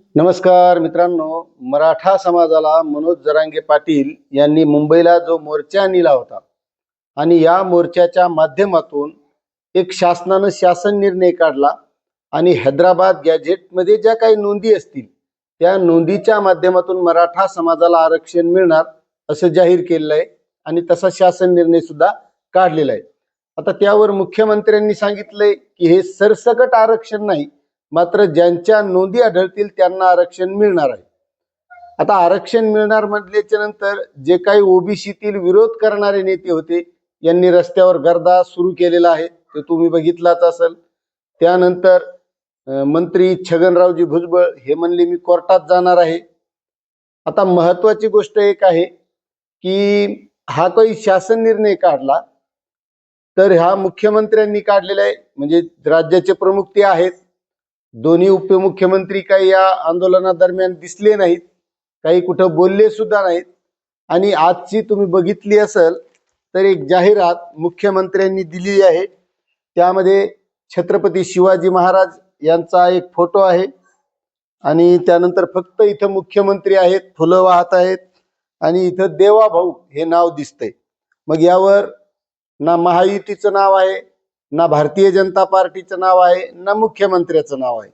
नमस्कार मित्रांनो मराठा समाजाला मनोज जरांगे पाटील यांनी मुंबईला जो मोर्चा नेला होता आणि या मोर्चाच्या माध्यमातून एक शासनानं शासन निर्णय काढला आणि हैदराबाद गॅझेटमध्ये ज्या काही नोंदी असतील त्या नोंदीच्या माध्यमातून मराठा समाजाला आरक्षण मिळणार असं जाहीर केलेलं आहे आणि तसा शासन निर्णय सुद्धा काढलेला आहे. आता त्यावर मुख्यमंत्र्यांनी सांगितलंय की हे सरसकट आरक्षण नाही मात्र ज्यांच्या नोंदी आढळतील त्यांना आरक्षण मिळणार आहे. आता आरक्षण मिळणार म्हटल्याच्या नंतर जे काही ओबीसीतील विरोध करणारे नेते होते यांनी रस्त्यावर गर्दा सुरू केलेला आहे. ते तुम्ही बघितलाच असेल. त्यानंतर मंत्री छगनरावजी भुजबळ हे म्हणले मी कोर्टात जाणार आहे. आता महत्वाची गोष्ट एक आहे की हा काही शासन निर्णय काढला तर हा मुख्यमंत्र्यांनी काढलेला आहे. म्हणजे राज्याचे प्रमुख ते आहेत. दोन्ही उपमुख्यमंत्री काही या आंदोलनादरम्यान दिसले नाहीत काही कुठं बोलले सुद्धा नाहीत. आणि आजची तुम्ही बघितली असेल तर एक जाहिरात मुख्यमंत्र्यांनी दिली आहे. त्यामध्ये छत्रपती शिवाजी महाराज यांचा एक फोटो आहे. आणि त्यानंतर फक्त इथं मुख्यमंत्री आहेत फुलं वाहत आहेत. आणि इथं देवा भाऊ हे नाव दिसतंय. मग यावर ना महायुतीचं नाव आहे ना भारतीय जनता पार्टीचं नाव आहे ना मुख्यमंत्र्याचं नाव आहे.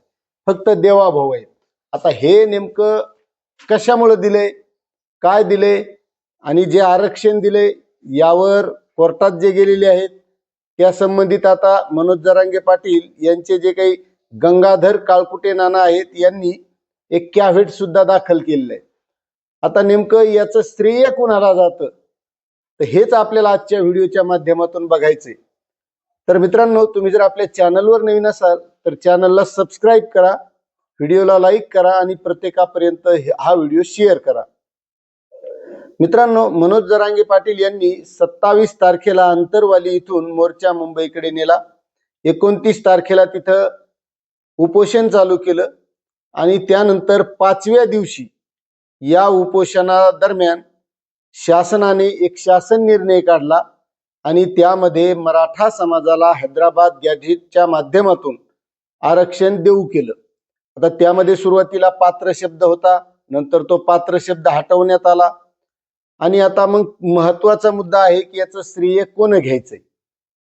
फक्त देवाभाऊ आहे. आता हे नेमकं कशामुळे दिले काय दिले आणि जे आरक्षण दिले यावर कोर्टात जे गेलेले आहेत त्या संबंधित आता मनोज जरांगे पाटील यांचे जे काही गंगाधर काळकुटे नाना आहेत यांनी एक कॅव्हेट सुद्धा दाखल केलेलं आहे. आता नेमकं याचं श्रेय कुणाला जातं? तर हेच आपल्याला आजच्या व्हिडिओच्या माध्यमातून बघायचंय. तर मित्रांनो तुम्ही जर आपल्या चॅनलवर नवीन असाल तर चॅनलला सबस्क्राईब करा व्हिडिओला लाईक करा आणि प्रत्येकापर्यंत हा व्हिडिओ शेअर करा. मित्रांनो मनोज जरांगे पाटील यांनी सत्तावीस तारखेला अंतरवाली इथून मोर्चा मुंबईकडे नेला. एकोणतीस तारखेला तिथं उपोषण चालू केलं आणि त्यानंतर पाचव्या दिवशी या उपोषणादरम्यान शासनाने एक शासन निर्णय काढला. आणि त्यामध्ये मराठा समाजाला हैदराबाद गॅझेटच्या माध्यमातून आरक्षण देऊ केलं. आता त्यामध्ये सुरुवातीला पात्र शब्द होता नंतर तो पात्र शब्द हटवण्यात आला. आणि आता मग महत्त्वाचा मुद्दा आहे की याचं श्रेय कोण घ्यायचंय?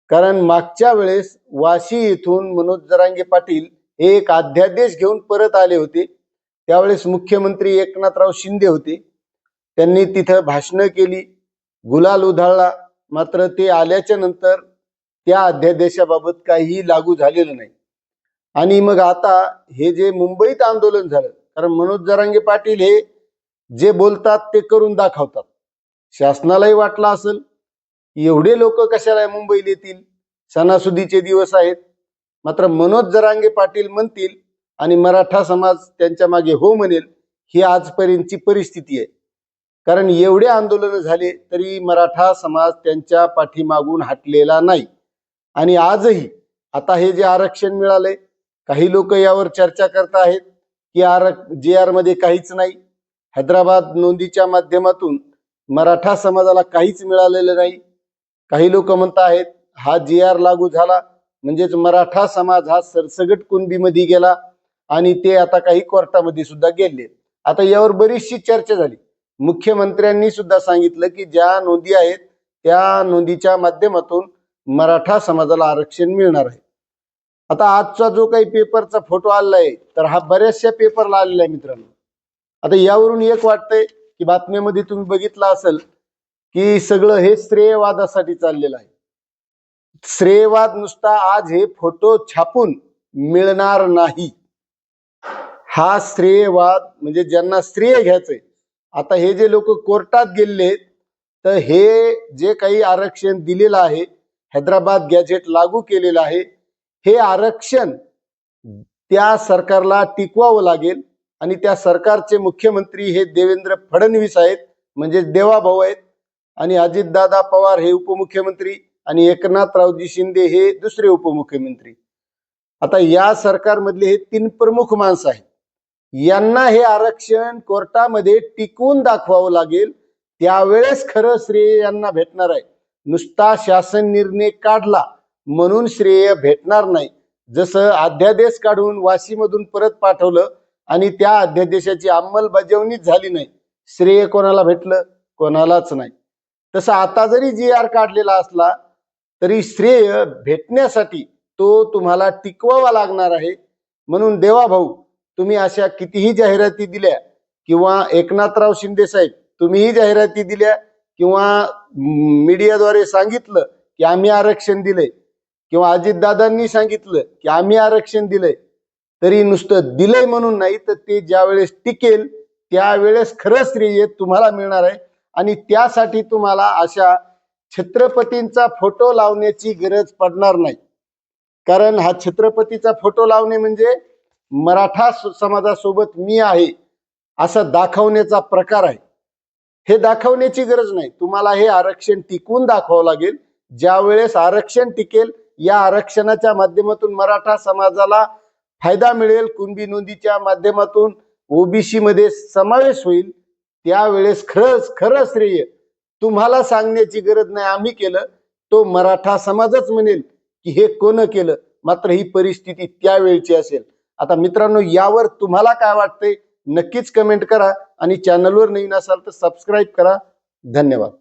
कारण मागच्या वेळेस वाशी येथून मनोज जरांगे पाटील हे एक अध्यादेश घेऊन परत आले होते. त्यावेळेस मुख्यमंत्री एकनाथराव शिंदे होते. त्यांनी तिथं भाषणं केली गुलाल उधळला. मात्र ते आल्याच्यानंतर त्या अध्यादेशाबाबत काहीही लागू झालेलं नाही. आणि मग आता हे जे मुंबईत आंदोलन झालं कारण मनोज जरांगे पाटील हे जे बोलतात ते करून दाखवतात. शासनालाही वाटलं असेल एवढे लोक कशाला मुंबईला येतील? सणासुदीचे दिवस आहेत. मात्र मनोज जरांगे पाटील म्हणतील आणि मराठा समाज त्यांच्या मागे हो म्हणेल ही आजपर्यंतची परिस्थिती आहे. कारण एवढे आंदोलन झाले तरी मराठा समाज त्यांच्या पाठीमागून हटलेला नाही. आणि आजही आता हे जे आरक्षण मिळाले काही लोक यावर चर्चा करत आहेत की आर जे आरमध्ये काहीच नाही. हैदराबाद नोंदीच्या माध्यमातून मराठा समाजाला काहीच मिळालेलं नाही. काही लोक म्हणत आहेत हा जी आर लागू झाला म्हणजेच मराठा समाज हा सरसगट कुणबीमध्ये गेला आणि ते आता काही कोर्टामध्ये सुद्धा गेले. आता यावर बरीचशी चर्चा झाली. मुख्यमंत्र्यांनी सुद्धा सांगितलं की ज्या नोंदी आहेत त्या नोंदीच्या माध्यमातून मराठा समाजाला आरक्षण मिळणार आहे. आता आजचा जो काही पेपरचा फोटो आलेला आहे तर हा बऱ्याचशा पेपरला आलेला आहे मित्रांनो. आता यावरून एक वाटतंय की बातम्यामध्ये तुम्ही बघितलं असेल की सगळं हे श्रेयवादासाठी चाललेलं आहे. श्रेयवाद नुसता आज हे फोटो छापून मिळणार नाही. हा श्रेयवाद म्हणजे ज्यांना श्रेय घ्यायचंय आता हे जे लोक कोर्टात गेलेले आहेत तर हे जे काही आरक्षण दिलेलं आहे हैदराबाद गॅझेट लागू केलेलं आहे हे आरक्षण त्या सरकारला टिकवावं लागेल आणि त्या सरकारचे मुख्यमंत्री हे देवेंद्र फडणवीस आहेत म्हणजे देवाभाऊ आहेत आणि अजितदादा पवार हे उपमुख्यमंत्री आणि एकनाथरावजी शिंदे हे दुसरे उपमुख्यमंत्री. आता या सरकारमधले हे तीन प्रमुख माणसं आहेत. यांना हे आरक्षण कोर्टामध्ये टिकवून दाखवावं लागेल. त्यावेळेस खरं श्रेय यांना भेटणार आहे. नुसता शासन निर्णय काढला म्हणून श्रेय भेटणार नाही. जसं अध्यादेश काढून वाशीमधून परत पाठवलं आणि त्या अध्यादेशाची अंमलबजावणीच झाली नाही. श्रेय कोणाला भेटलं? कोणालाच नाही. तसं आता जरी जी आर काढलेला असला तरी श्रेय भेटण्यासाठी तो तुम्हाला टिकवावा लागणार आहे. म्हणून देवा भाऊ तुम्ही अशा कितीही जाहिराती दिल्या किंवा एकनाथराव शिंदे साहेब तुम्हीही जाहिराती दिल्या किंवा मीडियाद्वारे सांगितलं की आम्ही आरक्षण दिलंय किंवा अजितदादांनी सांगितलं की आम्ही आरक्षण दिलंय तरी नुसतं दिलंय म्हणून नाही तर ते ज्या वेळेस टिकेल त्यावेळेस खरं श्रेय तुम्हाला मिळणार आहे. आणि त्यासाठी तुम्हाला अशा छत्रपतींचा फोटो लावण्याची गरज पडणार नाही. कारण हा छत्रपतीचा फोटो लावणे म्हणजे मराठा समाजासोबत मी आहे असं दाखवण्याचा प्रकार आहे. हे दाखवण्याची गरज नाही. तुम्हाला हे आरक्षण टिकून दाखवावं लागेल. ज्या वेळेस आरक्षण टिकेल या आरक्षणाच्या माध्यमातून मराठा समाजाला फायदा मिळेल. कुणबी नोंदीच्या माध्यमातून ओबीसी मध्ये समावेश होईल. त्यावेळेस खरंच खरं श्रेय तुम्हाला सांगण्याची गरज नाही. आम्ही केलं तो मराठा समाजच म्हणेल की हे कोण केलं? मात्र ही परिस्थिती त्यावेळची असेल. आता मित्रांनो यावर तुम्हाला काय वाटतंय? नक्कीच कमेंट करा आणि चॅनलवर नवीन असाल तर सबस्क्राईब करा. धन्यवाद.